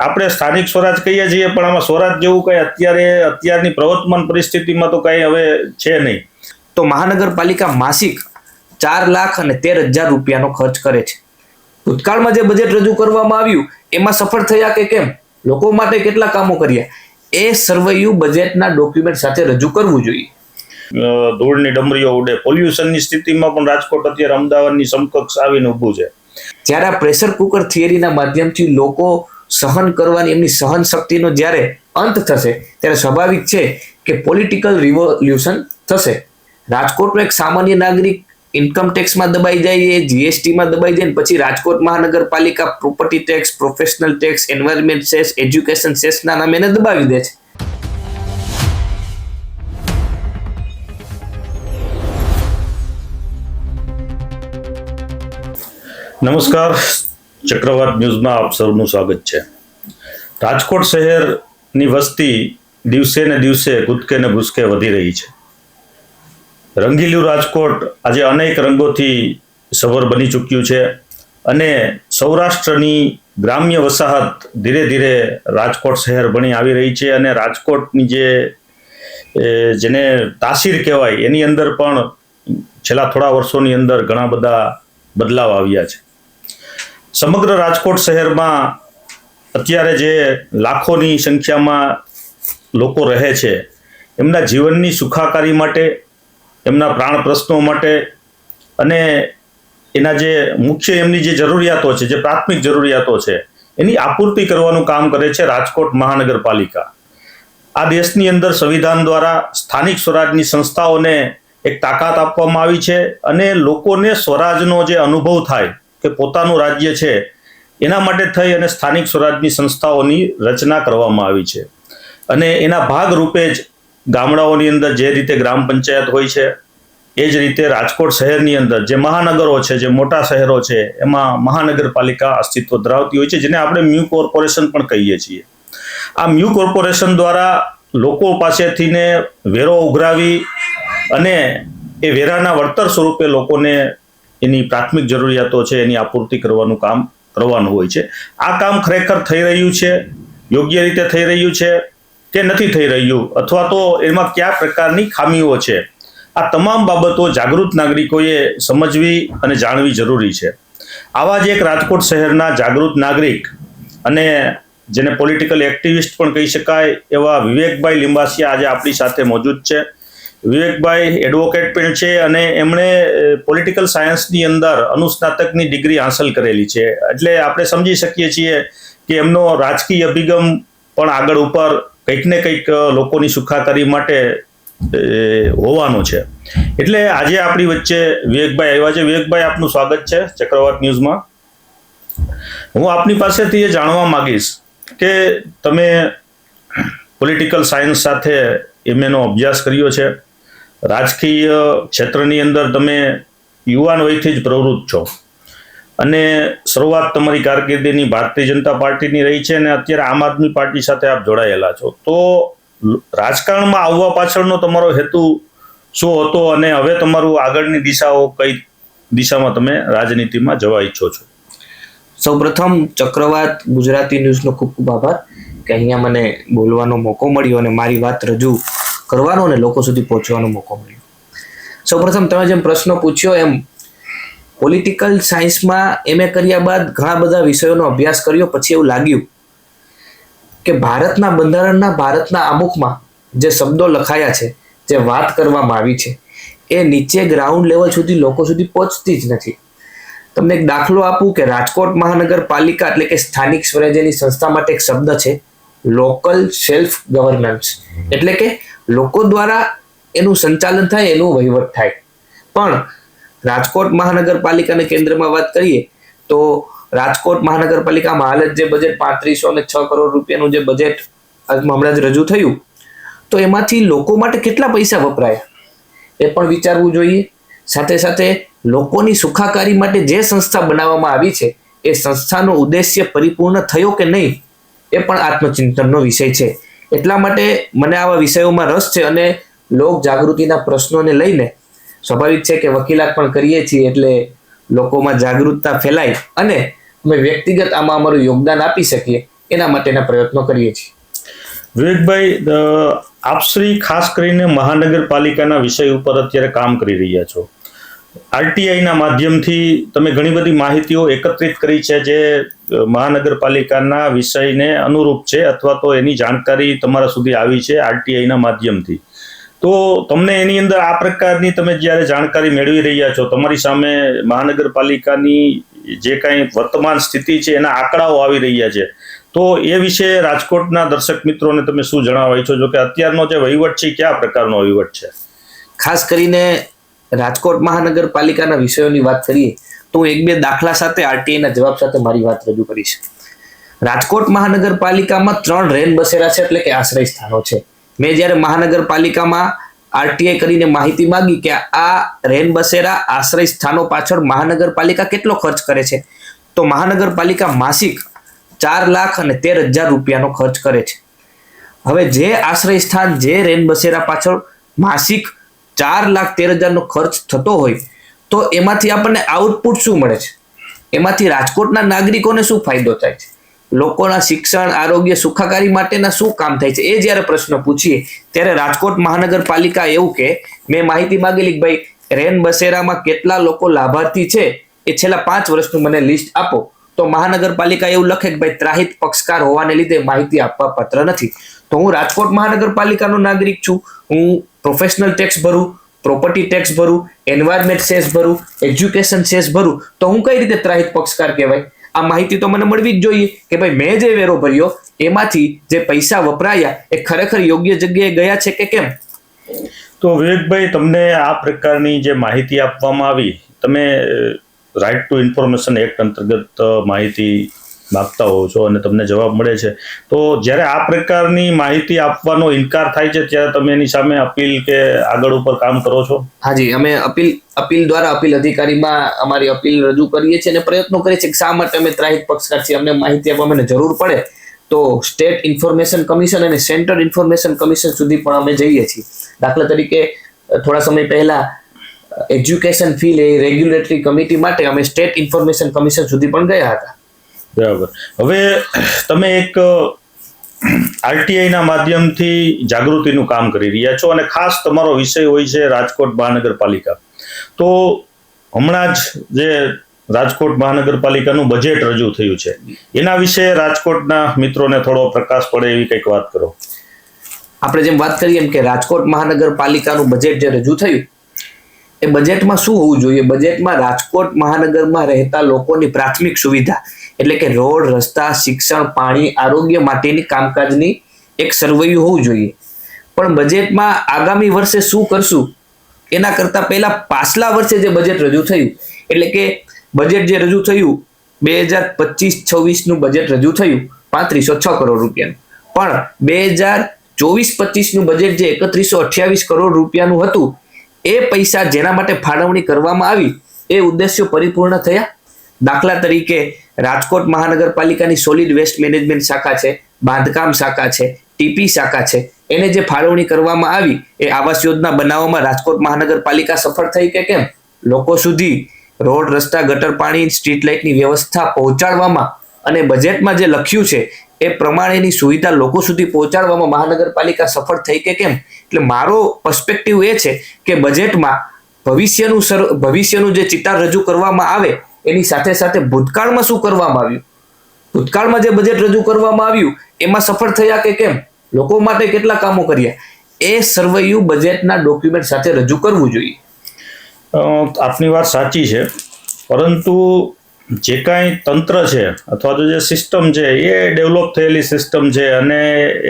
આપણે સ્થાનિક સ્વરાજ કહીએ છીએ પણ આમાં સ્વરાજ જેવું કંઈ અત્યારે અત્યારની પ્રવર્તમાન પરિસ્થિતિમાં તો કંઈ હવે છે નહીં. તો મહાનગરપાલિકા માસિક ચાર લાખ અને તેર હજાર રૂપિયાનો ખર્ચ કરે છે. ભૂતકાળમાં જે બજેટ રજૂ કરવામાં આવ્યું એમાં સફળ થયા કે કેમ? લોકો માટે કેટલા કામો કર્યા? એ સર્વૈયું બજેટના ડોક્યુમેન્ટ સાથે રજૂ કરવું જોઈએ. ધૂળની ડમરીઓ ઉડે. પોલ્યુશનની સ્થિતિમાં પણ રાજકોટ અત્યારે અમદાવાદની સમકક્ષ આવીને ઊભું છે. જ્યારે આ પ્રેશર કુકર થિયરીના માધ્યમથી લોકો સહન કરવાની, એમની સહન શક્તિનો જ્યારે અંત થશે, ત્યારે સ્વાભાવિક છે કે પોલિટિકલ રિવોલ્યુશન થશે. રાજકોટનો એક સામાન્ય નાગરિક ઇન્કમ ટેક્સમાં દબાઈ જાય જીએસટીમાં દબાઈ જાય પછી રાજકોટ મહાનગરપાલિકા property tax professional tax environment cess education સેસના નામે એને દબાવી દે છે. નમસ્કાર ચક્રવાત ન્યૂઝમાં આપ સૌનું સ્વાગત છે. રાજકોટ શહેરની વસ્તી દિવસે ને દિવસે કૂદકે ને ભૂસકે વધી રહી છે. રંગીલું રાજકોટ આજે અનેક રંગોથી સભર બની ચૂક્યું છે અને સૌરાષ્ટ્રની ગ્રામ્ય વસાહત ધીરે ધીરે રાજકોટ શહેર બની આવી રહી છે અને રાજકોટની જે જેને તાસીર કહેવાય, એની અંદર પણ છેલ્લા થોડા વર્ષોની અંદર ઘણા બધા બદલાવ આવ્યા છે. સમગ્ર રાજકોટ શહેરમાં અત્યારે જે લાખોની સંખ્યામાં લોકો રહે છે, એમના જીવનની સુખાકારી માટે, એમના પ્રાણ પ્રશ્નો માટે અને એના જે મુખ્ય એમની જે જરૂરિયાતો છે, જે પ્રાથમિક જરૂરિયાતો છે, એની આપૂર્તિ કરવાનું કામ કરે છે રાજકોટ મહાનગરપાલિકા. આ દેશની અંદર સંવિધાન દ્વારા સ્થાનિક સ્વરાજની સંસ્થાઓને એક તાકાત આપવામાં આવી છે અને લોકોને સ્વરાજનો જે અનુભવ થાય કે પોતાનું રાજ્ય છે. એના માટે થઈ અને સ્થાનિક સ્વરાજની સંસ્થાઓની રચના કરવામાં આવી છે. અને એના ભાગરૂપે જ ગામડાઓની અંદર જે રીતે ગ્રામ પંચાયત હોય છે, એ જ રીતે રાજકોટ શહેરની અંદર જે મહાનગરો છે, જે મોટા શહેરો છે, એમાં મહાનગરપાલિકા અસ્તિત્વ ધરાવતી હોય છે, જેને આપણે મ્યુ કોર્પોરેશન પણ કહીએ છીએ. આ મ્યુ કોર્પોરેશન દ્વારા લોકો પાસેથી ને વેરો ઉઘરાવી અને એ વેરાના વળતર સ્વરૂપે લોકોને એની પ્રાથમિક જરૂરિયાતો છે, એની આપૂર્તિ કરવાનું કામ કરવાનું હોય છે. આ કામ ખરેખર થઈ રહ્યું છે, યોગ્ય રીતે થઈ રહ્યું છે કે નથી થઈ રહ્યું? અથવા તો એમાં કયા પ્રકારની ખામીઓ છે? આ તમામ બાબતો જાગૃત નાગરિકોએ સમજવી અને જાણવી જરૂરી છે. આવા જ એક રાજકોટ શહેરના જાગૃત નાગરિક અને જેને પોલિટિકલ એક્ટિવિસ્ટ પણ કહી શકાય એવા વિવેકભાઈ લિંબાસિયા આજે આપણી સાથે મોજૂદ છે. વિવેકભાઈ એડવોકેટ પણ છે અને એમણે પોલિટિકલ સાયન્સની અંદર અનુસ્નાતકની ડિગ્રી હાંસલ કરેલી છે. એટલે આપણે સમજી શકીએ છીએ કે એમનો રાજકીય અભિગમ પણ આગળ ઉપર કંઈક ને કંઈક લોકોની સુખાકારી માટે હોવાનો છે. એટલે આજે આપણી વચ્ચે વિવેકભાઈ આવ્યા છે. વિવેકભાઈ, આપનું સ્વાગત છે ચક્રવાત ન્યૂઝમાં. હું આપની પાસેથી એ જાણવા માંગીશ કે તમે પોલિટિકલ સાયન્સ સાથે એમએનો અભ્યાસ કર્યો છે. રાજકીય ક્ષેત્રની અંદર તમે યુવાન વયથી જ પ્રવૃત્ત છો. અને શરૂઆત તમારી કારકિર્દીની ભારતીય જનતા પાર્ટીની રહી છે અને અત્યારે આમ આદમી પાર્ટી સાથે આપ જોડાયેલા છો. તો રાજકારણમાં આવવા પાછળનો તમારો હેતુ શું હતો અને હવે તમારું આગળની દિશાઓ કઈ દિશામાં તમે રાજનીતિમાં જવા ઈચ્છો છો? સૌપ્રથમ ચક્રવાત ગુજરાતી ન્યૂઝનો ખૂબ ખૂબ આભાર કે અહીંયા મને બોલવાનો મોકો મળ્યો અને મારી વાત રજૂ કરવાનો અને લોકો સુધી પહોંચવાનો મોકો મળ્યો. સૌપ્રથમ તમે જેમ પ્રશ્ન પૂછ્યો એમ પોલિટિકલ સાયન્સમાં એમએ કર્યા બાદ ઘણા બધા વિષયોનો અભ્યાસ કર્યો, પછી એવું લાગ્યું કે ભારતના બંધારણના ભારતના આમુખમાં જે શબ્દો લખાયા છે, જે વાત કરવામાં આવી છે, એ નીચે ગ્રાઉન્ડ લેવલ સુધી લોકો સુધી પહોંચતી જ નથી. તમને એક દાખલો આપું કે રાજકોટ મહાનગરપાલિકા એટલે કે સ્થાનિક સ્વરાજ્યની સંસ્થા માટે એક શબ્દ છે લોકલ સેલ્ફ ગવર્નન્સ એટલે કે લોકો દ્વારા એનું સંચાલન થાય, એનું વહીવટ થાય. પણ રાજકોટ મહાનગરપાલિકાને કેન્દ્રમાં વાત કરીએ, તો રાજકોટ મહાનગરપાલિકામાં હાલ જ જે બજેટ પાંત્રીસો ને છ કરોડ રૂપિયાનું જે બજેટ હમણાં જ રજૂ થયું, તો એમાંથી લોકો માટે કેટલા પૈસા વપરાયા? એ પણ વિચારવું જોઈએ. સાથે સાથે લોકોની સુખાકારી માટે જે સંસ્થા બનાવવામાં આવી છે, એ સંસ્થાનો ઉદ્દેશ્ય પરિપૂર્ણ થયો કે નહીં, એ પણ આત્મચિંતનનો વિષય છે. એટલા માટે મને આવા વિષયોમાં રસ છે અને લોક જાગૃતિના પ્રશ્નોને લઈને સ્વાભાવિક છે કે વકીલાત પણ કરીએ છીએ એટલે લોકોમાં જાગૃતતા ફેલાય અને અમે વ્યક્તિગત આમાં અમારું યોગદાન આપી શકીએ એના માટેના પ્રયત્નો કરીએ છીએ. વિવેકભાઈ આપ શ્રી ખાસ કરીને મહાનગરપાલિકાના વિષય ઉપર અત્યારે કામ કરી રહ્યા છો. આરટીઆઈના માધ્યમથી તમે ઘણી બધી માહિતીઓ એકત્રિત કરી છે જે મહાનગરપાલિકાના વિષયને અનુરૂપ છે અથવા તો એની જાણકારી તમારા સુધી આવી છે આરટીઆઈના માધ્યમથી. તો તમને એની અંદર આ પ્રકારની તમે જ્યારે જાણકારી મેળવી રહ્યા છો, તમારી સામે મહાનગરપાલિકાની જે કાંઈ વર્તમાન સ્થિતિ છે, એના આંકડાઓ આવી રહ્યા છે. તો એ વિશે રાજકોટના દર્શક મિત્રોને તમે શું ઈચ્છો છો કે અત્યારનો જે વહીવટ છે કયા પ્રકારનો વહીવટ છે? ખાસ કરીને રાજકોટ મહાનગરપાલિકાના વિષયોની વાત કરીએ, તો હું એક બે દાખલા સાથે આરટીઆઈના જવાબ સાથે મારી વાત રજૂ કરીશ. રાજકોટ મહાનગરપાલિકામાં ત્રણ રેન બસેરા છે એટલે કે આશ્રય સ્થાનો છે. મેં જ્યારે મહાનગરપાલિકામાં આરટીઆઈ કરીને માહિતી માંગી કે આ રેન બસેરા આશ્રય સ્થાનો પાછળ મહાનગરપાલિકા કેટલો ખર્ચ કરે છે, તો મહાનગરપાલિકા માસિક ચાર લાખ અને તેર હજાર રૂપિયાનો ખર્ચ કરે છે. હવે જે આશ્રય સ્થાન, જે રેન બસેરા પાછળ માસિક ચાર લાખ તેર હજારનો ખર્ચ થતો હોય, તો એમાંથી આપણને આઉટપુટ શું મળે છે? એમાંથી રાજકોટના નાગરિકોને શું ફાયદો થાય છે? લોકોના શિક્ષણ, આરોગ્ય, સુખાકારી માટેના શું કામ થાય છે? એ જ્યારે પ્રશ્ન પૂછીએ, ત્યારે રાજકોટ મહાનગરપાલિકા એવું કે, મેં માહિતી માંગેલી ભાઈ, રેન બસેરામાં કેટલા લોકો લાભાર્થી છે? એ છેલ્લા પાંચ વર્ષનું મને લિસ્ટ આપો. તો મહાનગરપાલિકા એવું લખે કે ભાઈ, ત્રાહિત પક્ષકાર હોવાને લીધે માહિતી આપવા પાત્ર નથી. તો હું રાજકોટ મહાનગરપાલિકાનો નાગરિક છું. હું પ્રોફેશનલ ટેક્સ ભરું પ્રોપર્ટી ટેક્સ ભરું એન્વાયરમેન્ટ સેસ ભરું એજ્યુકેશન સેસ ભરું. તો હું કઈ રીતે ત્રાહિત પક્ષકાર કહેવાય? આ માહિતી તો મને મળવી જ જોઈએ કે ભાઈ મેં જે વેરો ભર્યો, એમાંથી જે પૈસા વપરાયા, એ ખરેખર યોગ્ય જગ્યાએ ગયા છે કે કેમ? તો વિવેકભાઈ, તમને આ પ્રકારની જે માહિતી આપવામાં આવી, તમે રાઇટ ટુ ઇન્ફોર્મેશન એક્ટ અંતર્ગત માહિતી માગતા હોવ છો અને તમને જવાબ મળે છે. તો જ્યારે આ પ્રકારની માહિતી આપવાનો ઇનકાર થાય છે, ત્યારે તમે એની સામે અપીલ કે આગળ ઉપર કામ કરો છો? હાજી, અમે અપીલ અપીલ દ્વારા અપીલ અધિકારીમાં અમારી અપીલ રજૂ કરીએ છીએ અને પ્રયત્નો કરીએ છીએ કે શા માટે અમે ત્રાહિત પક્ષકાર છીએ અમને માહિતી આપવા મને જરૂર પડે. તો સ્ટેટ ઇન્ફોર્મેશન કમિશન અને સેન્ટ્રલ ઇન્ફોર્મેશન કમિશન સુધી પણ અમે જઈએ છીએ. દાખલા તરીકે, થોડા સમય પહેલા, એજ્યુકેશન ફી લે રેગ્યુલેટરી કમિટી માટે અમે સ્ટેટ ઇન્ફોર્મેશન કમિશન સુધી પણ ગયા હતા. બરાબર. હવે તમે એક આરટીઆઈના માધ્યમથી જાગૃતિનું કામ કરી રહ્યા છો અને ખાસ તમારો વિષય હોય છે રાજકોટ મહાનગરપાલિકા. તો હમણાં જ જે રાજકોટ મહાનગરપાલિકાનું બજેટ રજૂ થયું છે, એના વિશે રાજકોટના મિત્રોને થોડો પ્રકાશ પડે એવી કંઈક વાત કરો. આપણે જેમ વાત કરીએ એમ કે રાજકોટ મહાનગરપાલિકાનું બજેટ જે રજૂ થયું એ બજેટમાં શું હોવું જોઈએ? બજેટમાં રાજકોટ મહાનગરમાં રહેતા લોકોની પ્રાથમિક સુવિધા એટલે કે રોડ, રસ્તા, શિક્ષણ, પાણી, આરોગ્ય માટેની કામકાજની એક સરવૈયું હોવું જોઈએ. પણ બજેટમાં આગામી વર્ષે શું કરશું? એના કરતા પહેલા પાછલા વર્ષે જે બજેટ રજૂ થયું, એટલે કે બજેટ જે રજૂ થયું, બે હજાર પચીસ છવ્વીસનું બજેટ રજૂ થયું, પાંત્રીસો છ કરોડ રૂપિયાનું. પણ બે હજાર ચોવીસ પચીસનું બજેટ જે એકત્રીસો અઠ્યાવીસ કરોડ રૂપિયાનું હતું એ પૈસા જેના માટે ફાળવણી કરવામાં આવી, એ ઉદ્દેશ્યો પરિપૂર્ણ થયા. દાખલા તરીકે, રાજકોટ મહાનગરપાલિકાની સોલિડ વેસ્ટ મેનેજમેન્ટ શાખા છે, બાંધકામ શાખા છે, ટીપી શાખા છે. એને જે ફાળવણી કરવામાં આવી, એ આવાસ યોજના બનાવવામાં રાજકોટ મહાનગરપાલિકા સફળ થઈ કે કેમ? લોકો સુધી રોડ, રસ્તા, ગટર પાણી સ્ટ્રીટ લાઇટની વ્યવસ્થા પહોંચાડવામાં અને બજેટમાં જે લખ્યું છે, એ પ્રમાણેની સુવિધા લોકો સુધી પહોંચાડવામાં મહાનગરપાલિકા સફળ થઈ કે કેમ? એટલે મારો પર્સ્પેક્ટિવ એ છે કે બજેટમાં ભવિષ્યનું સર, ભવિષ્યનું જે ચિતાર રજૂ કરવામાં આવે, એની સાથે સાથે ભૂતકાળમાં શું કરવામાં આવ્યું? ભૂતકાળમાં જે બજેટ રજૂ કરવામાં આવ્યું, એમાં સફળ થયા કે કેમ? લોકો માટે કેટલા કામો કર્યા? એ સર્વૈયું બજેટના ડોક્યુમેન્ટ સાથે રજૂ કરવું જોઈએ. આપની વાત સાચી છે. પરંતુ જે કાંઈ તંત્ર છે અથવા તો જે સિસ્ટમ છે, એ ડેવલપ થયેલી સિસ્ટમ છે અને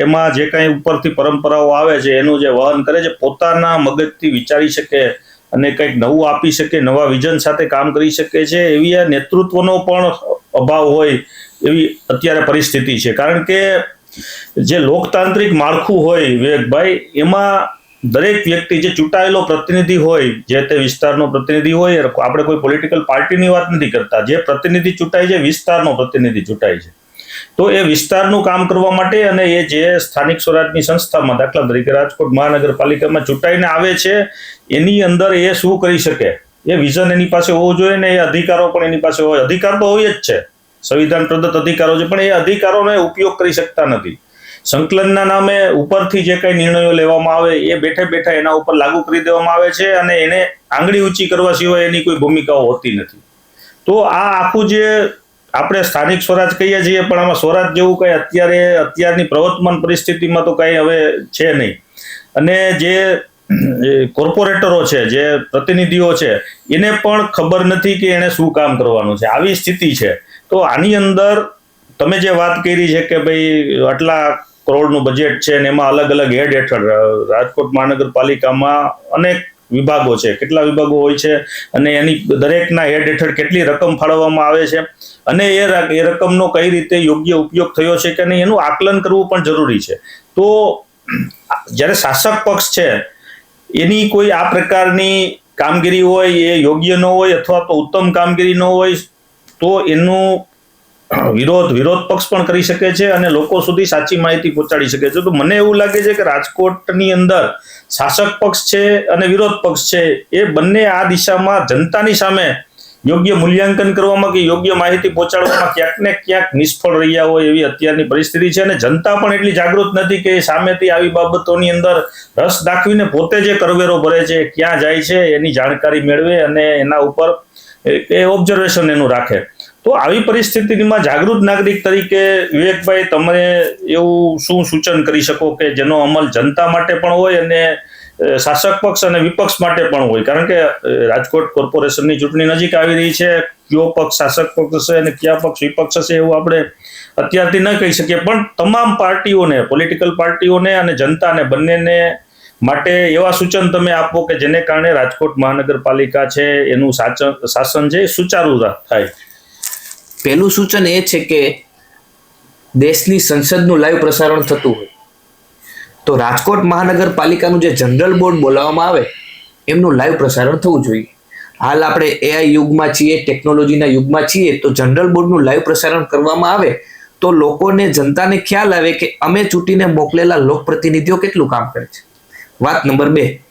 એમાં જે કાંઈ ઉપરથી પરંપરાઓ આવે છે, એનું જે વહન કરે છે, પોતાના મગજથી વિચારી શકે અને કંઈક નવું આપી શકે, નવા વિઝન સાથે કામ કરી શકે છે, એવી આ નેતૃત્વનો પણ અભાવ હોય એવી અત્યારે પરિસ્થિતિ છે. કારણ કે જે લોકતાંત્રિક માળખું હોય વિવેકભાઈ, એમાં દરેક વ્યક્તિ જે ચૂંટાયેલો પ્રતિનિધિ હોય, જે તે વિસ્તારનો પ્રતિનિધિ હોય આપણે કોઈ પોલિટિકલ પાર્ટીની વાત નથી કરતા. જે પ્રતિનિધિ ચૂંટાય છે, વિસ્તારનો પ્રતિનિધિ ચૂંટાય છે. તો એ વિસ્તારનું કામ કરવા માટે અને એ જે સ્થાનિક સ્વરાજની સંસ્થામાં, દાખલા તરીકે રાજકોટ મહાનગરપાલિકામાં ચૂંટાઈને આવે છે, એની અંદર એ શું કરી શકે? એ વિઝન એની પાસે હોવું જોઈએ ને એ અધિકારો પણ એની પાસે હોય. અધિકાર તો હોય જ છે. સંવિધાન પ્રદત્ત અધિકારો છે, પણ એ અધિકારોનો ઉપયોગ કરી શકતા નથી. સંકલનના નામે ઉપરથી જે કંઈ નિર્ણયો લેવામાં આવે એ બેઠે બેઠા એના ઉપર લાગુ કરી દેવામાં આવે છે અને એને આંગળી ઊંચી કરવા સિવાય એની કોઈ ભૂમિકાઓ હોતી નથી. તો આ આખું જે આપણે સ્થાનિક સ્વરાજ કહીએ છીએ, પણ આમાં સ્વરાજ જેવું કંઈ અત્યારે અત્યારની પ્રવર્તમાન પરિસ્થિતિમાં તો કંઈ હવે છે નહીં. અને જે કોર્પોરેટરો છે, જે પ્રતિનિધિઓ છે, એને પણ ખબર નથી કે એને શું કામ કરવાનું છે. આવી સ્થિતિ છે. તો આની અંદર તમે જે વાત કરી છે કે ભાઈ આટલા કરોડનું બજેટ છે ને એમાં અલગ અલગ હેડ હેઠળ રાજકોટ મહાનગરપાલિકામાં અનેક વિભાગો છે. કેટલા વિભાગો હોય છે અને એની દરેકના હેડ હેઠળ કેટલી રકમ ફાળવવામાં આવે છે અને એ એ રકમનો કઈ રીતે યોગ્ય ઉપયોગ થયો છે કે નહીં એનું આકલન કરવું પણ જરૂરી છે. તો જ્યારે શાસક પક્ષ છે, એની કોઈ આ પ્રકારની કામગીરી હોય, એ યોગ્ય ન હોય અથવા તો ઉત્તમ કામગીરી ન હોય, તો એનું વિરોધ વિરોધ પક્ષ પણ કરી શકે છે અને લોકો સુધી સાચી માહિતી પહોંચાડી શકે છે. તો મને એવું લાગે છે કે રાજકોટની અંદર શાસક પક્ષ છે અને વિરોધ પક્ષ છે, એ બંને આ દિશામાં જનતાની સામે યોગ્ય મૂલ્યાંકન કરવામાં કે યોગ્ય માહિતી પહોંચાડવામાં ક્યાંક ને ક્યાંક નિષ્ફળ રહ્યા હોય એવી અત્યારની પરિસ્થિતિ છે અને જનતા પણ એટલી જાગૃત નથી કે સામેથી આવી બાબતોની અંદર રસ દાખવીને પોતે જે કરવેરો ભરે છે, ક્યાં જાય છે એની જાણકારી મેળવે અને એના ઉપર એ ઓબ્ઝર્વેશન એનું રાખે. તો આવી પરિસ્થિતિમાં જાગૃત નાગરિક તરીકે વિવેકભાઈ, તમે એવું શું સૂચન કરી શકો કે જેનો અમલ જનતા માટે પણ હોય અને શાસક પક્ષ અને વિપક્ષ માટે પણ હોય? કારણ કે રાજકોટ કોર્પોરેશનની ચૂંટણી નજીક આવી રહી છે. કયો પક્ષ શાસક પક્ષ હશે અને કયા પક્ષ વિપક્ષ હશે એવું આપણે અત્યારથી ન કહી શકીએ. પણ તમામ પાર્ટીઓને, પોલિટિકલ પાર્ટીઓને અને જનતાને બંનેને માટે એવા સૂચન તમે આપો કે જેને કારણે રાજકોટ મહાનગરપાલિકા છે, એનું શાસન છે એ સુચારુ થાય. પહેલું સૂચન એ છે કે દેશની સંસદનું લાઈવ પ્રસારણ થતું હોય. તો રાજકોટ મહાનગરપાલિકાનું જે જનરલ બોર્ડ બોલાવવામાં આવે, એમનું લાઈવ પ્રસારણ થવું જોઈએ. હાલ આપણે એઆઈ યુગમાં છીએ, ટેકનોલોજીના યુગમાં છીએ, તો જનરલ બોર્ડનું લાઈવ પ્રસારણ કરવામાં આવે, તો લોકોને, જનતાને ખ્યાલ આવે કે અમે ચૂંટીને મોકલેલા લોકપ્રતિનિધિઓ કેટલું કામ કરે છે. વાત નંબર બે.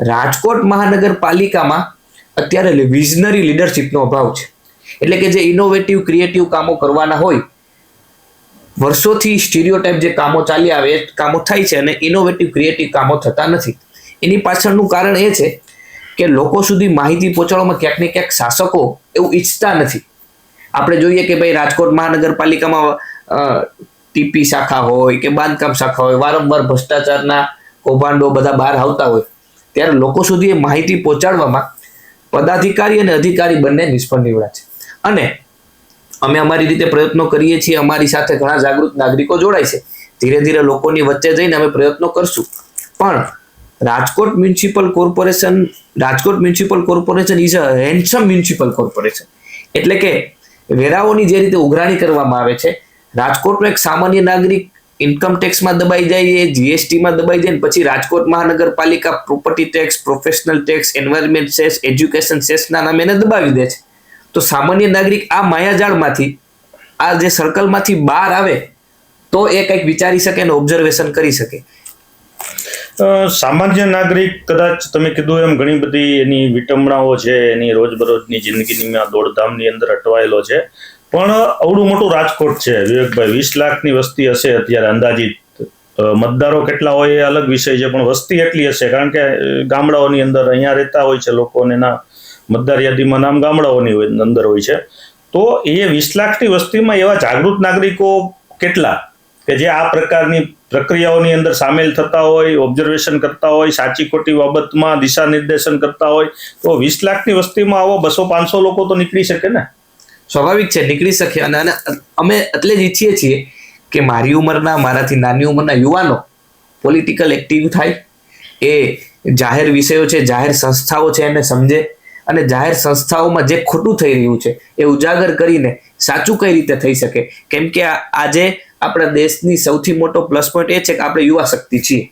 રાજકોટ મહાનગરપાલિકામાં અત્યારે વિઝનરી લીડરશિપનો અભાવ છે. એટલે કે જે ઇનોવેટિવ ક્રિએટિવ કામો કરવાના હોય, વર્ષોથી સ્ટીરિયોટાઇપ જે કામો ચાલી આવે, એ કામો થાય છે અને ઇનોવેટિવ ક્રિએટિવ કામો થતા નથી. એની પાછળનું કારણ એ છે કે લોકો સુધી માહિતી પહોંચાડવામાં ક્યાંક ને ક્યાંક શાસકો એવું ઈચ્છતા નથી. આપણે જોઈએ કે ભાઈ રાજકોટ મહાનગરપાલિકામાં ટીપી શાખા હોય કે બાંધકામ શાખા હોય, વારંવાર ભ્રષ્ટાચારના કૌભાંડો બધા બહાર આવતા હોય, ત્યારે લોકો સુધી એ માહિતી પહોંચાડવામાં પદાધિકારી અને અધિકારી બંને નિષ્ફળ નીવડ્યા છે. અને અમે અમારી રીતે પ્રયત્નો કરીએ છીએ, અમારી સાથે ઘણા જાગૃત નાગરિકો જોડાય છે. ધીરે ધીરે લોકોની વચ્ચે જઈને અમે પ્રયત્નો કરશું. પણ Rajkot municipal corporation, Rajkot municipal corporation is a handsome municipal corporation. એટલે કે વેરાઓની જે રીતે ઉઘરાણી કરવામાં આવે છે, રાજકોટનો એક સામાન્ય નાગરિક ઇન્કમ ટેક્સમાં દબાઈ જાય જીએસટીમાં દબાઈ જાય પછી રાજકોટ મહાનગરપાલિકા property tax professional tax environment cess education સેસના નામે એને દબાવી દે છે. તો સામાન્ય નાગરિક આ માયાજાળમાંથી, આ જે સર્કલમાંથી બહાર આવે, તો એ કંઈક વિચારી શકે અને ઓબ્ઝર્વેશન કરી શકે. સામાન્ય નાગરિક કદાચ તમે કીધું એમ ઘણી બધી એની વિટંબણાઓ છે, એની રોજબરોજની જિંદગીની દોડધામની અંદર અટવાયેલો છે. પણ અવડું મોટું રાજકોટ છે. વિવેકભાઈ, વીસ લાખની વસ્તી હશે અત્યારે અંદાજિત. મતદારો કેટલા હોય એ અલગ વિષય છે, પણ વસ્તી એટલી હશે, કારણ કે ગામડાઓની અંદર અહીંયા રહેતા હોય છે લોકોને એના મતદાર યાદીમાં નામ ગામડાઓની અંદર હોય છે. તો એ વીસ લાખની વસ્તીમાં એવા જાગૃત નાગરિકો કેટલા કે જે આ પ્રકારની પ્રક્રિયાઓની અંદર સામેલ થતા હોય ઓબ્ઝર્વેશન કરતા હોય, સાચી ખોટી બાબતમાં દિશા નિર્દેશન કરતા હોય, તો વીસ લાખની વસ્તીમાં આવો બસો પાંચસો લોકો તો નીકળી શકે ને? સ્વાભાવિક છે, નીકળી શકે. અને અમે એટલે જ ઈચ્છીએ છીએ કે મારી ઉંમરના, મારાથી નાની ઉંમરના યુવાનો પોલિટિકલ એક્ટિવ થાય. એ જાહેર વિષયો છે, જાહેર સંસ્થાઓ છે એને સમજે. અને જાહેર સંસ્થાઓમાં જે ખોટું થઈ રહ્યું છે, એ ઉજાગર કરીને સાચું કઈ રીતે થઈ શકે? કેમ કે આજે આપણા દેશની સૌથી મોટો પ્લસ પોઈન્ટ એ છે કે આપણે યુવા શક્તિ છીએ.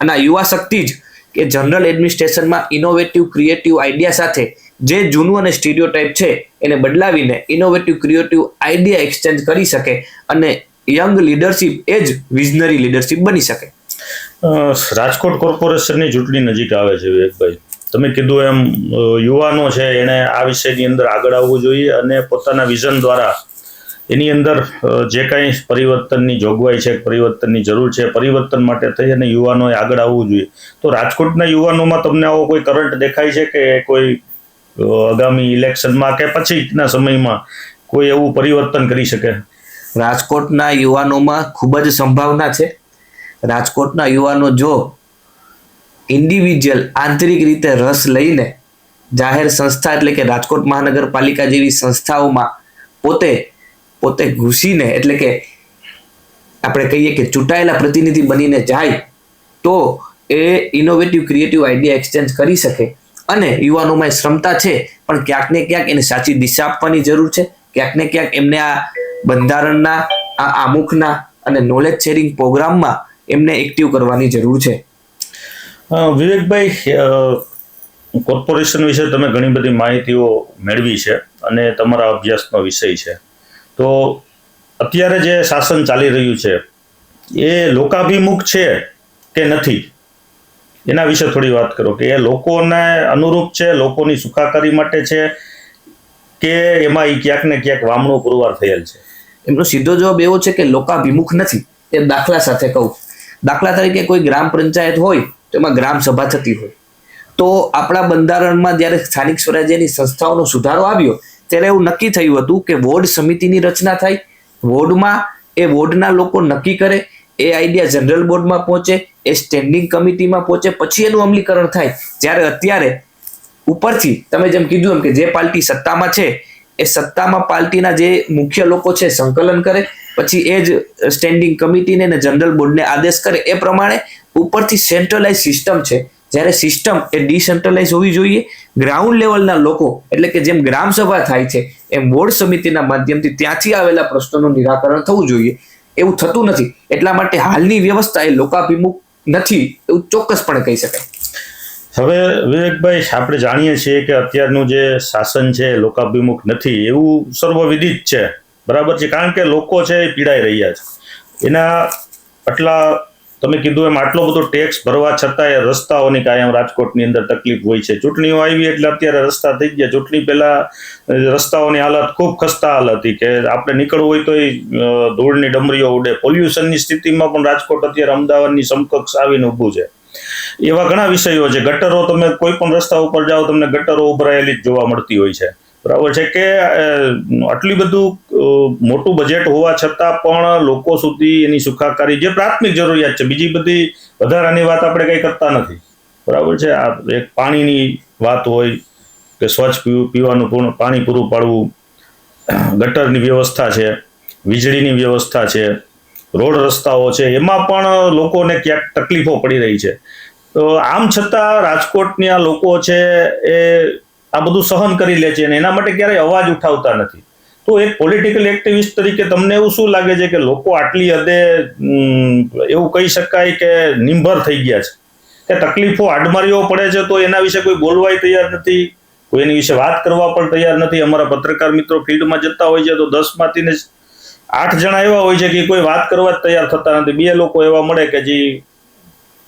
અને આ યુવા શક્તિ જ કે જનરલ એડમિનિસ્ટ્રેશનમાં ઇનોવેટિવ ક્રિએટિવ આઈડિયા સાથે જે જૂનું અને સ્ટીરિયોટાઇપ છે, એને બદલાવીને ઇનોવેટિવ ક્રિએટિવ આઈડિયા એક્સચેન્જ કરી શકે અને યંગ લીડરશિપ એ જ વિઝનરી લીડરશિપ બની શકે. રાજકોટ કોર્પોરેશનની ચૂંટણી નજીક આવે છે વિવેકભાઈ. તમે કીધું એમ યુવાનો છે એણે આ વિષયની અંદર આગળ આવવું જોઈએ અને પોતાના વિઝન દ્વારા એની અંદર જે કાંઈ પરિવર્તનની જોગવાઈ છે, પરિવર્તનની જરૂર છે, પરિવર્તન માટે થઈ અને યુવાનોએ આગળ આવવું જોઈએ. તો રાજકોટના યુવાનોમાં તમને આવો કોઈ કરંટ દેખાય છે કે કોઈ આગામી ઇલેક્શનમાં કે પછીના સમયમાં કોઈ એવું પરિવર્તન કરી શકે? રાજકોટના યુવાનોમાં ખૂબ જ સંભાવના છે. રાજકોટના યુવાનો જો ઇન્ડિવિજ્યુઅલ આંતરિક રીતે રસ લઈને જાહેર સંસ્થા એટલે કે રાજકોટ મહાનગરપાલિકા જેવી સંસ્થાઓમાં પોતે પોતે ઘૂસીને એટલે કે આપણે કહીએ કે ચૂંટાયેલા પ્રતિનિધિ બનીને જાય તો એ ઇનોવેટિવ ક્રિએટિવ આઈડિયા એક્સચેન્જ કરી શકે. અને યુવાનોમાં ક્ષમતા છે, પણ ક્યાંક ને ક્યાંક એને સાચી દિશા આપવાની જરૂર છે. ક્યાંક ને ક્યાંક એમને આ બંધારણના, આ આમુખના અને નોલેજ શેરિંગ પ્રોગ્રામમાં એમને એક્ટિવ કરવાની જરૂર છે. વિવેકભાઈ કોર્પોરેશન વિશે તમે ઘણી બધી માહિતીઓ મેળવી છે અને તમારા અભ્યાસનો વિષય છે. તો અત્યારે જે શાસન ચાલી રહ્યું છે, એ લોકાભિમુખ છે કે નથી? એના વિશે થોડી વાત કરો કે એ લોકોને અનુરૂપ છે, લોકોની સુખાકારી માટે છે કે એમાં એ ક્યાંક ને ક્યાંક વામણો પુરવાર થયેલ છે? એમનો સીધો જવાબ એવો છે કે લોકાભિમુખ નથી. એ દાખલા સાથે કહું. દાખલા તરીકે કોઈ ગ્રામ પંચાયત હોય તો એમાં ગ્રામ સભા થતી હોય. તો આપણા બંધારણમાં જ્યારે સ્થાનિક સ્વરાજ્યની સંસ્થાઓનો સુધારો આવ્યો, ત્યારે એવું નક્કી થયું હતું કે વોર્ડ સમિતિની રચના થાય. વોર્ડમાં એ વોર્ડના લોકો નક્કી કરે, એ આઈડિયા જનરલ બોર્ડમાં પહોંચે, એ સ્ટેન્ડિંગ કમિટીમાં પહોંચે, પછી એનું અમલીકરણ થાય. જ્યારે અત્યારે ઉપરથી તમે જેમ કીધું એમ કે જે પાર્ટી સત્તામાં છે, એ સત્તામાં પાર્ટીના જે મુખ્ય લોકો છે, સંકલન કરે પછી એ જ સ્ટેન્ડિંગ કમિટીને અને જનરલ બોર્ડને આદેશ કરે એ પ્રમાણે ઉપરથી સેન્ટ્રલાઇઝ સિસ્ટમ છે. જ્યારે સિસ્ટમ એ ડિસેન્ટ્રલાઇઝ હોવી જોઈએ. ગ્રાઉન્ડ લેવલના લોકો, એટલે કે જેમ ગ્રામ સભા થાય છે, એમ બોર્ડ સમિતિના માધ્યમથી ત્યાંથી આવેલા પ્રશ્નોનું નિરાકરણ થવું જોઈએ. એવું થતું નથી. એટલા માટે હાલની વ્યવસ્થા એ લોકાભિમુખ નથી એવું ચોક્કસપણે કહી શકાય. હવે વિવેકભાઈ, આપણે જાણીએ છીએ કે અત્યારનું જે શાસન છે લોકાભિમુખ નથી. એવું સર્વવિદિત છે. બરાબર છે. કારણ કે લોકો છે એ પીડાઈ રહ્યા છે. એના આટલા તમે કીધું એમ આટલો બધો ટેક્સ ભરવા છતાંય રસ્તાઓની કાયમ રાજકોટની અંદર તકલીફ હોય છે. ચૂંટણીઓ આવી એટલે અત્યારે રસ્તા થઈ ગયા. ચૂંટણી પહેલા રસ્તાઓની હાલત ખૂબ ખસ્તા હાલ હતી કે આપણે નીકળવું હોય તો ધૂળની ડમરીઓ ઉડે. પોલ્યુશનની સ્થિતિમાં પણ રાજકોટ અત્યારે અમદાવાદની સમકક્ષ આવીને ઊભું છે. એવા ઘણા વિષયો છે. ગટરો તમે કોઈ પણ રસ્તા ઉપર જાઓ, તમને ગટરો ઉભરાયેલી જ જોવા મળતી હોય છે. બરાબર છે કે આટલી બધું મોટું બજેટ હોવા છતાં પણ લોકો સુધી એની સુખાકારી, જે પ્રાથમિક જરૂરિયાત છે, બીજી બધી વધારાની વાત આપણે કંઈ કરતા નથી. બરાબર છે? આ એક પાણીની વાત હોય કે સ્વચ્છ પીવાનું પૂર્ણ, પાણી પૂરું પાડવું, ગટરની વ્યવસ્થા છે, વીજળીની વ્યવસ્થા છે, રોડ રસ્તાઓ છે, એમાં પણ લોકોને ક્યાંક તકલીફો પડી રહી છે. તો આમ છતાં રાજકોટની આ લોકો છે એ આ બધું સહન કરી લે છે અને એના માટે ક્યારેય અવાજ ઉઠાવતા નથી. તો એક પોલિટિકલ એક્ટિવિસ્ટ તરીકે તમને એવું શું લાગે છે કે લોકો આટલી હદે એવું કહી શકાય કે નિંભર થઈ ગયા છે? કે તકલીફો આડમારીઓ પડે છે તો એના વિશે કોઈ બોલવાય તૈયાર નથી? કોઈ એની વિશે વાત કરવા પણ તૈયાર નથી? અમારા પત્રકાર મિત્રો ફિલ્ડમાં જતા હોય છે તો દસમાંથી ને આઠ જણા એવા હોય છે કે કોઈ વાત કરવા જ તૈયાર થતા નથી. બે લોકો એવા મળે કે જે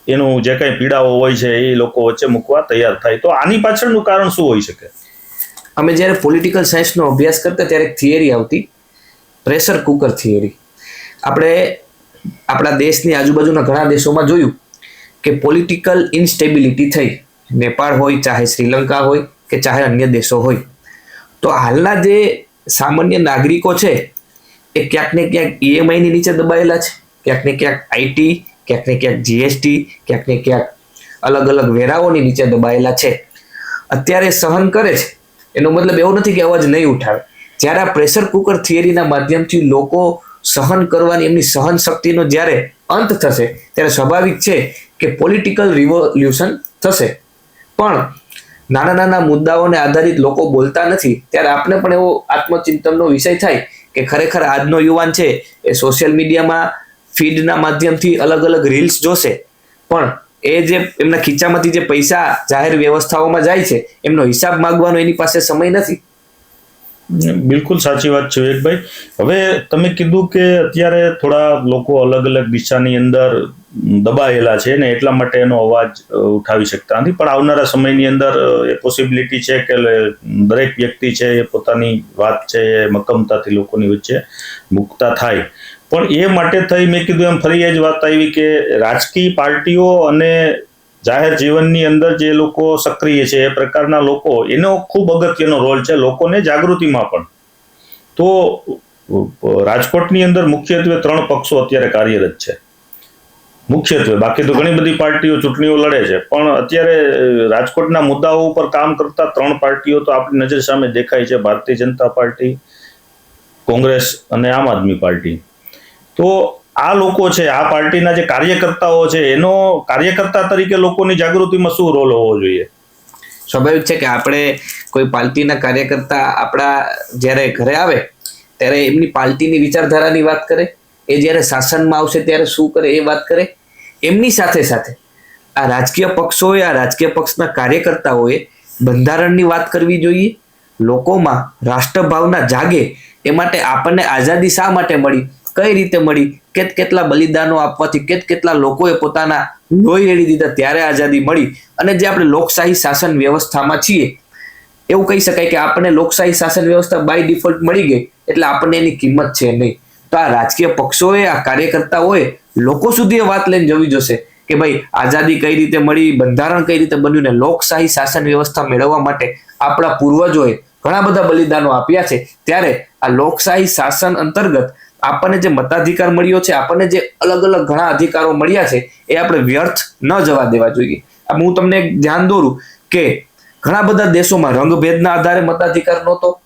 એનું જે કંઈ પીડાઓ હોય છે એ લોકો વચ્ચે મૂકવા તૈયાર થાય. તો આની પાછળનું કારણ શું હોઈ શકે? અમે જ્યારે પોલિટિકલ સાયન્સનો અભ્યાસ કરતા ત્યારે થિયરી આવતી પ્રેશર કુકર થિયરી આપણે આપણા દેશની આજુબાજુના ઘણા દેશોમાં જોયું કે પોલિટિકલ ઇન્સ્ટેબિલિટી થઈ. નેપાળ હોય, ચાહે શ્રીલંકા હોય કે ચાહે અન્ય દેશો હોય. તો હાલના જે સામાન્ય નાગરિકો છે, એ ક્યાંક ને ક્યાંક ઈએમઆઈની નીચે દબાયેલા છે. ક્યાંક ને ક્યાંક આઈટી ક્યાંક ને ક્યાંક જીએસટી ક્યાંક ને ક્યાંક અલગ અલગ વેરાઓની નીચે દબાયેલા છે. અત્યારે સહન કરે છે. એનો મતલબ એવો નથી કે અવાજ નહીં ઉઠાવે. જ્યારે આ પ્રેશર કુકર થિયરીના માધ્યમથી લોકો સહન કરવાની, એમની સહન શક્તિનો જ્યારે અંત થશે, ત્યારે સ્વાભાવિક છે કે પોલિટિકલ રિવોલ્યુશન થશે. પણ નાના નાના મુદ્દાઓને આધારિત લોકો બોલતા નથી. ત્યારે આપણે પણ એવો આત્મચિંતનનો વિષય થાય કે ખરેખર આજનો યુવાન છે એ સોશિયલ મીડિયામાં ફીડના માધ્યમથી અલગ અલગ રીલ્સ જોશે. પણ એ જે એમના ખીચામાંથી જે પૈસા જાહેર વ્યવસ્થાઓમાં જાય છે, એમનો હિસાબ માગવાનો એની પાસે સમય નથી. બિલકુલ સાચી વાત છે વિવેકભાઈ. હવે તમે કીધું કે અત્યારે થોડા લોકો અલગ અલગ દિશાની અંદર દબાયેલા છે ને એટલા માટે એનો અવાજ ઉઠાવી શકતા નથી. પણ આવનારા સમયની અંદર એ પોસિબિલિટી છે કે દરેક વ્યક્તિ છે એ પોતાની વાત છે એ મક્કમતાથી લોકોની વચ્ચે મુકતા થાય. પણ એ માટે થઈ મેં કીધું એમ ફરી એ જ વાત આવી કે રાજકીય પાર્ટીઓ અને જાહેર જીવનની અંદર જે લોકો સક્રિય છે, એ પ્રકારના લોકો, એનો ખૂબ અગત્યનો રોલ છે લોકોને જાગૃતિમાં પણ. તો રાજકોટની અંદર મુખ્યત્વે ત્રણ પક્ષો અત્યારે કાર્યરત છે. મુખ્યત્વે, બાકી તો ઘણી બધી પાર્ટીઓ ચૂંટણીઓ લડે છે, પણ અત્યારે રાજકોટના મુદ્દાઓ ઉપર કામ કરતા ત્રણ પાર્ટીઓ તો આપણી નજર સામે દેખાય છે, ભારતીય જનતા પાર્ટી, કોંગ્રેસ અને આમ આદમી પાર્ટી. તો આ લોકો છે, આ પાર્ટીના જે કાર્યકર્તાઓ છે, એનો કાર્યકર્તા તરીકે લોકોની જાગૃતિમાં શું રોલ હોવો જોઈએ? સ્વાભાવિક છે કે આપણે કોઈ પાર્ટીના કાર્યકર્તા આપણા જ્યારે ઘરે આવે, ત્યારે એમની પાર્ટીની વિચારધારાની વાત કરે, એ જ્યારે શાસનમાં આવશે ત્યારે શું કરે એ વાત કરે, એમની સાથે સાથે આ રાજકીય પક્ષોએ, આ રાજકીય પક્ષના કાર્યકર્તાઓએ બંધારણની વાત કરવી જોઈએ, લોકોમાં રાષ્ટ્રભાવના જાગે, એ માટે આપણને આઝાદી શા માટે મળી? કઈ રીતે મળી? કેત કેટલા બલિદાનો આપવાથી કેત કેટલા લોકોએ પોતાના લોહી રેડી દીધા ત્યારે આઝાદી મળી? અને જે આપણે લોકશાહી શાસન વ્યવસ્થામાં છીએ, એવું કહી શકાય કે આપણને લોકશાહી શાસન વ્યવસ્થા બાય ડિફોલ્ટ મળી ગઈ, એટલે આપણને એની કિંમત છે નહીં. તો આ રાજકીય પક્ષોએ, આ કાર્યકર્તાઓએ લોકો સુધી એ વાત લઈને જવી જોશે કે ભાઈ, આઝાદી કઈ રીતે મળી, બંધારણ કઈ રીતે બન્યું ને લોકશાહી શાસન વ્યવસ્થા મેળવવા માટે આપણા પૂર્વજોએ ઘણા બધા બલિદાનો આપ્યા છે. ત્યારે આ લોકશાહી શાસન અંતર્ગત આપણને જે મતાધિકાર મળ્યો છે, આપણને જે અલગ અલગ ઘણા અધિકારો મળ્યા છે, એ આપણે વ્યર્થ ન જવા દેવા જોઈએ. હું તમને ધ્યાન દોરું કે ઘણા બધા દેશોમાં રંગભેદના આધારે મતાધિકાર નહોતો.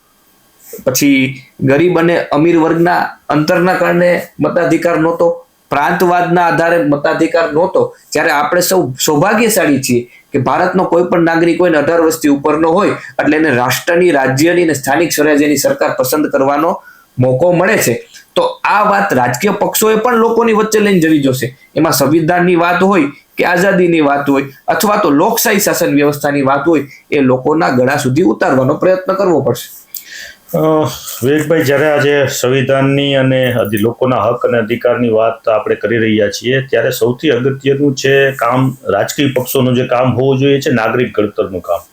પછી ગરીબ અને અમીર વર્ગના અંતરના કારણે મતાધિકાર નહોતો. પ્રાંતવાદના આધારે મતાધિકાર નહોતો. જ્યારે આપણે સૌ સૌભાગ્યશાળી છીએ કે ભારતનો કોઈ પણ નાગરિક હોય અઢાર વર્ષથી ઉપરનો હોય, એટલે એને રાષ્ટ્રની, રાજ્યની અને સ્થાનિક સ્વરાજ્યની સરકાર પસંદ કરવાનો મોકો મળે છે. તો આ વાત રાજકીય પક્ષોએ પણ લોકોની વચ્ચે લઈને જવી જોશે. એમાં સંવિધાનની વાત હોય કે આઝાદીની વાત હોય અથવા તો લોકશાહી શાસન વ્યવસ્થાની વાત હોય એ લોકોના ગળા સુધી ઉતારવાનો પ્રયત્ન કરવો પડશે. વિવેકભાઈ, જ્યારે આજે સંવિધાનની અને લોકોના હક અને અધિકારની વાત આપણે કરી રહ્યા છીએ, ત્યારે સૌથી અગત્યનું છે કામ રાજકીય પક્ષોનું જે કામ હોવું જોઈએ છે, નાગરિક ઘડતરનું કામ.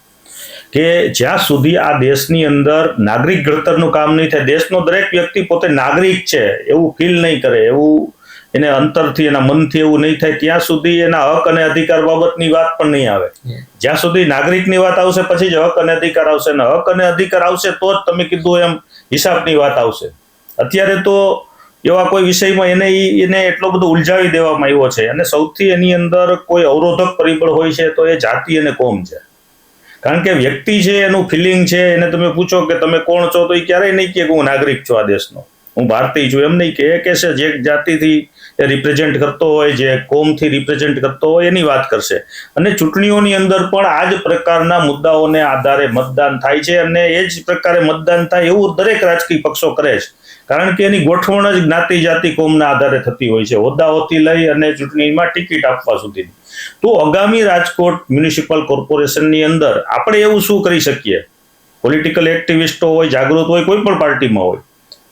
કે જ્યાં સુધી આ દેશની અંદર નાગરિક ઘડતરનું કામ નહીં થાય દેશનો દરેક વ્યક્તિ પોતે નાગરિક છે એવું ફીલ નહીં કરે એવું એને અંતરથી એના મનથી એવું નહીં થાય ત્યાં સુધી એના હક અને અધિકાર બાબતની વાત પણ નહીં આવે. જ્યાં સુધી નાગરિકની વાત આવશે પછી જ હક અને અધિકાર આવશે. અને હક અને અધિકાર આવશે તો જ તમે કીધું એમ હિસાબની વાત આવશે. અત્યારે તો એવા કોઈ વિષયમાં એને એને એટલો બધો ઉલઝાવી દેવામાં આવ્યો છે. અને સૌથી એની અંદર કોઈ અવરોધક પરિબળ હોય છે તો એ જાતિ અને કોમ છે. કારણ કે વ્યક્તિ છે, એનું ફિલિંગ છે, એને તમે પૂછો કે તમે કોણ છો, તો એ ક્યારેય નહીં કહે કે હું નાગરિક છું આ દેશનો. હું ભારતીય છું, એમ નહીં કે એ કહેશે જે જાતિથી એ રિપ્રેઝેન્ટ કરતો હોય, જે કોમથી રિપ્રેઝેન્ટ કરતો હોય, એની વાત કરશે. અને ચૂંટણીઓની અંદર પણ આ જ પ્રકારના મુદ્દાઓને આધારે મતદાન થાય છે અને એ જ પ્રકારે મતદાન થાય એવું દરેક રાજકીય પક્ષો કરે છે. કારણ કે એની ગોઠવણ જ જ્ઞાતિ જાતિ કોમના આધારે થતી હોય છે. હોદ્દાઓથી લઈ અને ચૂંટણીમાં ટિકિટ આપવા સુધીની. તો આગામી રાજકોટ મ્યુનિસિપલ કોર્પોરેશનની અંદર આપણે એવું શું કરી શકીએ? પોલિટિકલ એક્ટિવિસ્ટો હોય, જાગૃત હોય, કોઈ પણ પાર્ટીમાં હોય.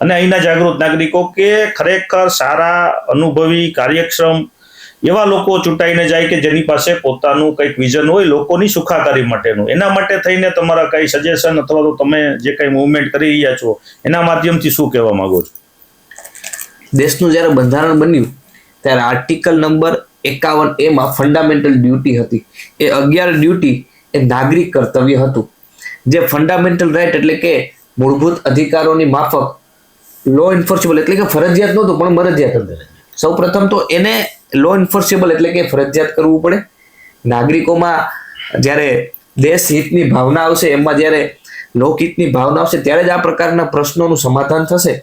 અને અહીંના જાગૃત નાગરિકો કે ખરેખર સારા અનુભવી કાર્યક્ષમ એવા લોકો ચૂંટાઈને જાય કે જેની પાસે પોતાનું કંઈક વિઝન હોય, લોકોની સુખાકારી માટેનું. એના માટે થઈને તમારા કઈ સજેશન અથવા તો તમે જે કંઈ મુવમેન્ટ કરી રહ્યા છો, એના માધ્યમથી શું કહેવા માંગો છો? દેશનું જ્યારે બંધારણ બન્યું, ત્યારે આર્ટિકલ નંબર એકાવન એમાં ફંડામેન્ટલ ડ્યુટી હતી. એ અગિયાર ડ્યુટી એ નાગરિક કર્તવ્ય હતું. જે ફંડામેન્ટલ રાઇટ એટલે કે મૂળભૂત અધિકારોની માફક લો એન્ફોર્સેબલ એટલે કે ફરજિયાત નહોતું, પણ મરજિયાત હતું સૌ પ્રથમ તો એને લો એન્ફોર્સેબલ એટલે કે ફરજિયાત કરવું પડે. નાગરિકોમાં જ્યારે દેશ હિતની ભાવના આવશે, એમાં જ્યારે લોકહિતની ભાવના આવશે, ત્યારે જ આ પ્રકારના પ્રશ્નોનું સમાધાન થશે.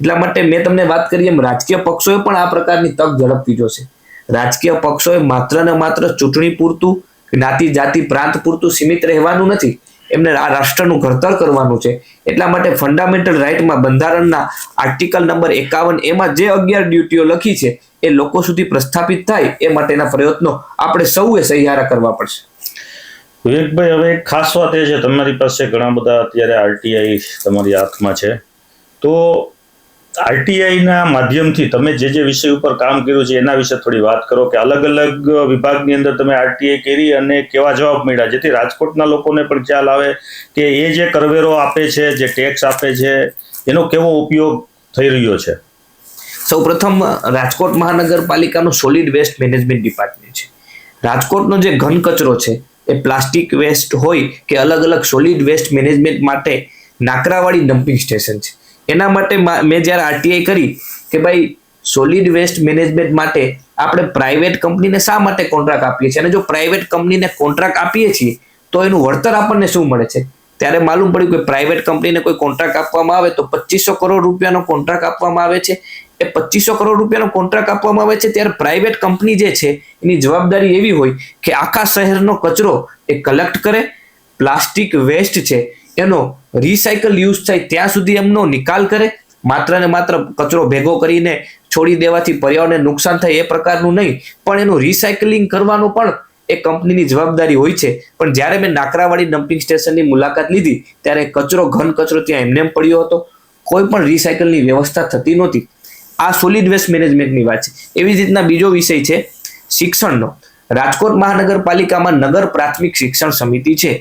એટલા માટે મેં તમને વાત કરી એમ, રાજકીય પક્ષોએ પણ આ પ્રકારની તક ઝડપવી જોશે. રાજકીય પક્ષોએ માત્ર ને માત્ર ચૂંટણી પૂરતું, જ્ઞાતિ, જાતિ, પ્રાંત પૂરતું સીમિત રહેવાનું નથી. એમને આ રાષ્ટ્રનું ઘડતર કરવાનું છે. એટલા માટે ફંડામેન્ટલ રાઇટમાં બંધારણના આર્ટિકલ નંબર એકાવન એમાં જે અગિયાર ડ્યુટીઓ લખી છે, એ લોકો સુધી પ્રસ્થાપિત થાય એ માટેના પ્રયત્નો આપણે સૌએ સહિયારા કરવા પડશે. વિવેકભાઈ, હવે એક ખાસ વાત એ છે, તમારી પાસે ઘણા બધા અત્યારે આરટીઆઈ તમારી હાથમાં છે. તો આરટીઆઈના માધ્યમથી તમે જે જે વિષય ઉપર કામ કર્યું છે, એના વિશે થોડી વાત કરો કે અલગ અલગ વિભાગની અંદર તમે આરટીઆઈ કરી અને કેવા જવાબ મળ્યા? જેથી રાજકોટના લોકોને પણ ખ્યાલ આવે કે એ જે કરવેરો આપે છે, જે ટેક્સ આપે છે, એનો કેવો ઉપયોગ થઈ રહ્યો છે? સૌ પ્રથમ રાજકોટ મહાનગરપાલિકાનું સોલિડ વેસ્ટ મેનેજમેન્ટ ડિપાર્ટમેન્ટ છે. રાજકોટનો જે ઘન કચરો છે, એ પ્લાસ્ટિક વેસ્ટ હોય કે અલગ અલગ સોલિડ વેસ્ટ મેનેજમેન્ટ માટે નાકરાવાળી ડમ્પિંગ સ્ટેશન છે. એના માટે મેં જ્યારે આરટીઆઈ કરી કે ભાઈ સોલિડ વેસ્ટ મેનેજમેન્ટ માટે આપણે પ્રાઇવેટ કંપનીને શા માટે કોન્ટ્રાક્ટ આપીએ છીએ? અને જો પ્રાઇવેટ કંપનીને કોન્ટ્રાક્ટ આપીએ છીએ, તો એનું વળતર આપણને શું મળે છે? ત્યારે માલુમ પડ્યું કે પ્રાઇવેટ કંપનીને કોઈ કોન્ટ્રાક્ટ આપવામાં આવે તો પચીસો કરોડ રૂપિયાનો કોન્ટ્રાક્ટ આપવામાં આવે છે. એ પચીસો કરોડ રૂપિયાનો કોન્ટ્રાક્ટ આપવામાં આવે છે ત્યારે પ્રાઇવેટ કંપની જે છે, એની જવાબદારી એવી હોય કે આખા શહેરનો કચરો એ કલેક્ટ કરે. પ્લાસ્ટિક વેસ્ટ છે એનો રિસાયકલ યુઝ થાય ત્યાં સુધી એમનો નિકાલ કરે. માત્ર ને માત્ર કચરો ભેગો કરીને છોડી દેવાથી પર્યાવરણને નુકસાન થાય એ પ્રકારનું નહીં, પણ એનું રિસાયકલિંગ કરવાનું પણ એ કંપનીની જવાબદારી હોય છે. પણ જ્યારે મેં નાકરાવાળી ડમ્પિંગ સ્ટેશનની મુલાકાત લીધી, ત્યારે કચરો, ઘન કચરો ત્યાં એમને એમ પડ્યો હતો. કોઈ પણ રિસાયકલની વ્યવસ્થા થતી નહોતી. આ સોલિડ વેસ્ટ મેનેજમેન્ટની વાત છે. એવી જ રીતના બીજો વિષય છે શિક્ષણનો. રાજકોટ મહાનગરપાલિકામાં નગર પ્રાથમિક શિક્ષણ સમિતિ છે.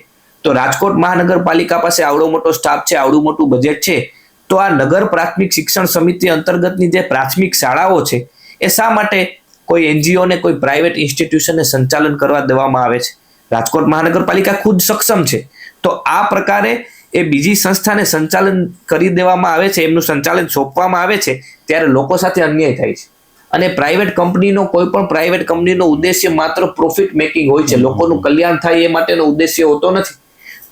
તો રાજકોટ મહાનગરપાલિકા પાસે આવડો મોટો સ્ટાફ છે આવડું મોટું બજેટ છે. તો આ નગર પ્રાથમિક શિક્ષણ સમિતિ અંતર્ગતની જે પ્રાથમિક શાળાઓ છે એ શા માટે કોઈ એનજીઓને કોઈ પ્રાઇવેટ ઇન્સ્ટિટ્યુશનને સંચાલન કરવા દેવામાં આવે છે? રાજકોટ મહાનગરપાલિકા ખુદ સક્ષમ છે. તો આ પ્રકારે એ બીજી સંસ્થાને સંચાલન કરી દેવામાં આવે છે એમનું સંચાલન સોંપવામાં આવે છે ત્યારે લોકો સાથે અન્યાય થાય છે. અને પ્રાઇવેટ કંપનીનો કોઈ પણ પ્રાઇવેટ કંપનીનો ઉદ્દેશ્ય માત્ર પ્રોફિટ મેકિંગ હોય છે. લોકોનું કલ્યાણ થાય એ માટેનો ઉદ્દેશ્ય હોતો નથી.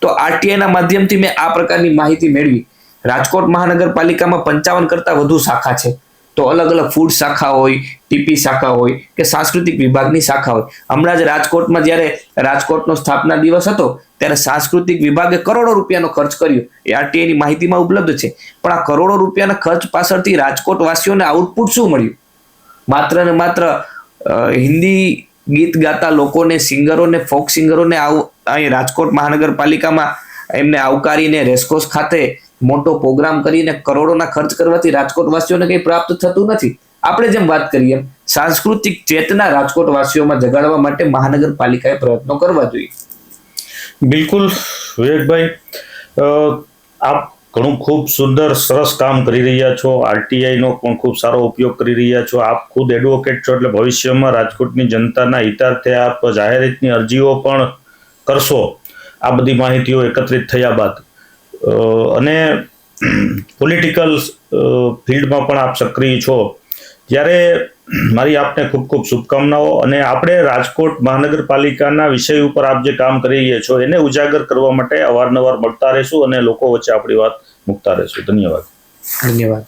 તો આરટીઆઈના માધ્યમથી મેં આ પ્રકારની માહિતી મેળવી. રાજકોટ મહાનગરપાલિકામાં પંચાવન કરતાં વધુ શાખા છે. તો અલગ અલગ ફૂડ શાખા હોય ટીપી શાખા હોય, કે સાંસ્કૃતિક વિભાગની શાખા હોય. હમણાં જ રાજકોટમાં જ્યારે રાજકોટનો સ્થાપના દિવસ હતો, ત્યારે સાંસ્કૃતિક વિભાગે કરોડો રૂપિયાનો ખર્ચ કર્યો. એ આરટીઆઈની માહિતીમાં ઉપલબ્ધ છે. પણ આ કરોડો રૂપિયાના ખર્ચ પાછળથી રાજકોટ વાસીઓને આઉટપુટ શું મળ્યું? માત્ર ને માત્ર હિન્દી ગીત ગાતા લોકોને, સિંગરોને ફોક સિંગરોને આવ અહીં રાજકોટ મહાનગરપાલિકામાં એમને આવકારીને રેસકોર્સ ખાતે મોટો પ્રોગ્રામ કરીને કરોડોના ખર્ચ કરવાથી રાજકોટવાસીઓને કંઈ પ્રાપ્ત થતું નથી. આપણે જેમ વાત કરીએ સાંસ્કૃતિક ચેતના રાજકોટવાસીઓમાં જગાડવા માટે મહાનગરપાલિકાએ પ્રયત્નો કરવા જોઈએ. બિલકુલ, વિવેકભાઈ. આપ ઘણું ખૂબ સુંદર, સરસ કામ કરી રહ્યા છો. આરટીઆઈનો પણ ખૂબ સારો ઉપયોગ કરી રહ્યા છો. આપ ખુદ એડવોકેટ છો એટલે ભવિષ્યમાં રાજકોટની જનતાના હિતાર્થે આપ જાહેર હિતની અરજીઓ પણ કરશો? આ બધી માહિતીઓ એકત્રિત થયા બાદ. અને પોલિટિકલ ફિલ્ડમાં પણ આપ સક્રિય છો. ત્યારે મારી આપને ખૂબ ખૂબ શુભકામનાઓ અને આપણે રાજકોટ મહાનગરપાલિકાના વિષય ઉપર આપ જે કામ કરી રહ્યા છો, એને ઉજાગર કરવા માટે અવારનવાર મળતા રહેશું અને લોકો વચ્ચે આપણી વાત મૂકતા રહેશું. ધન્યવાદ. ધન્યવાદ.